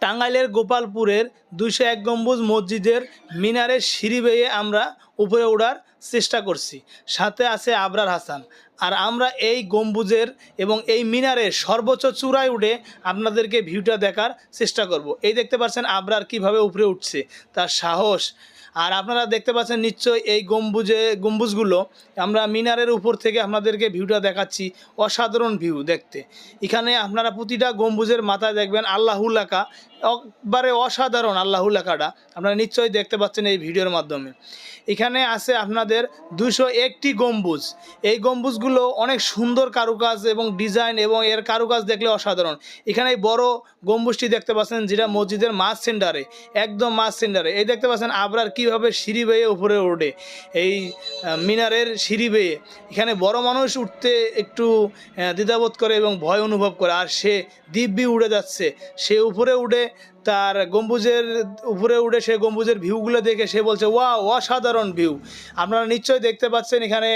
টাঙ্গাইলের গোপালপুরের দুইশো এক গম্বুজ মসজিদের মিনারের সিঁড়ি বেয়ে আমরা উপরে ওঠার চেষ্টা করছি। সাথে আছে আবরার হাসান। আর আমরা এই গম্বুজের এবং এই মিনারের সর্বোচ্চ চূড়ায় উঠে আপনাদেরকে ভিউটা দেখার চেষ্টা করব। এই দেখতে পাচ্ছেন আবরার কীভাবে উপরে উঠছে, তার সাহস। আর আপনারা দেখতে পাচ্ছেন নিশ্চয়ই এই গম্বুজে, গম্বুজগুলো আমরা মিনারের উপর থেকে আপনাদেরকে ভিউটা দেখাচ্ছি, অসাধারণ ভিউ দেখতে। এখানে আপনারা প্রতিটা গম্বুজের মাথায় দেখবেন আল্লাহুল্লাকা একবারে অসাধারণ, আল্লাহ লেখাটা আপনারা নিশ্চয়ই দেখতে পাচ্ছেন এই ভিডিওর মাধ্যমে। এখানে আছে আপনাদের দুশো একটি গম্বুজ। এই গম্বুজগুলো অনেক সুন্দর কারুকাজ এবং ডিজাইন এবং এর কারুকাজ দেখলে অসাধারণ। এখানে এই বড় গম্বুজটি দেখতে পাচ্ছেন যেটা মসজিদের মাছ সেন্টারে, একদম মাছ সেন্টারে। এই দেখতে পাচ্ছেন আবরার কীভাবে সিঁড়ি বেয়ে উপরে ওঠে। এই মিনারের সিঁড়ি বেয়ে। এখানে বড় মানুষ উঠতে একটু দ্বিধাবোধ করে এবং ভয় অনুভব করে। আর সে দিব্যি উড়ে যাচ্ছে। সে উপরে উঠে তার গম্বুজের উপরে উঠে সে গম্বুজের ভিউগুলো দেখে সে বলছে ওয়া অসাধারণ ভিউ। আপনারা নিশ্চয়ই দেখতে পাচ্ছেন এখানে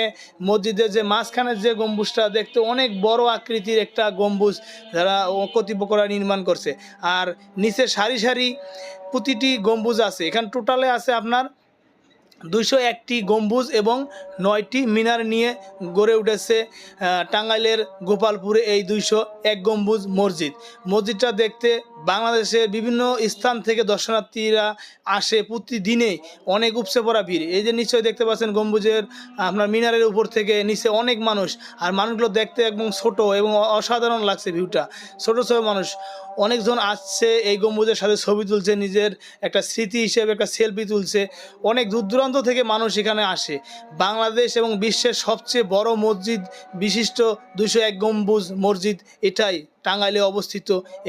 মসজিদের যে মাঝখানের যে গম্বুজটা, দেখতে অনেক বড় আকৃতির একটা গম্বুজ যারা কর্তৃপক্ষরা নির্মাণ করছে। আর নিচে সারি সারি প্রতিটি গম্বুজ আছে। এখানে টোটালে আছে আপনার দুইশো একটি গম্বুজ এবং নয়টি মিনার নিয়ে গড়ে উঠেছে টাঙ্গাইলের গোপালপুরে এই দুইশো এক গম্বুজ মসজিদ। মসজিদটা দেখতে বাংলাদেশের বিভিন্ন স্থান থেকে দর্শনার্থীরা আসে প্রতিদিনেই অনেক উপসে পড়া ভিড়। এই যে নিশ্চয়ই দেখতে পাচ্ছেন গম্বুজের, আপনার মিনারের উপর থেকে নিচে অনেক মানুষ। আর মানুষগুলো দেখতে একদম ছোট এবং অসাধারণ লাগছে ভিউটা। ছোট ছোট মানুষ। অনেকজন আসছে এই গম্বুজের সাথে ছবি তুলছে, নিজের একটা স্মৃতি হিসেবে একটা সেলফি তুলছে। অনেক দূর দূরান্ত থেকে মানুষ এখানে আসে। বাংলাদেশ এবং বিশ্বের সবচেয়ে বড় মসজিদ বিশিষ্ট দুশো এক গম্বুজ মসজিদ, এটাই টাঙ্গাইলে অবস্থিত। এই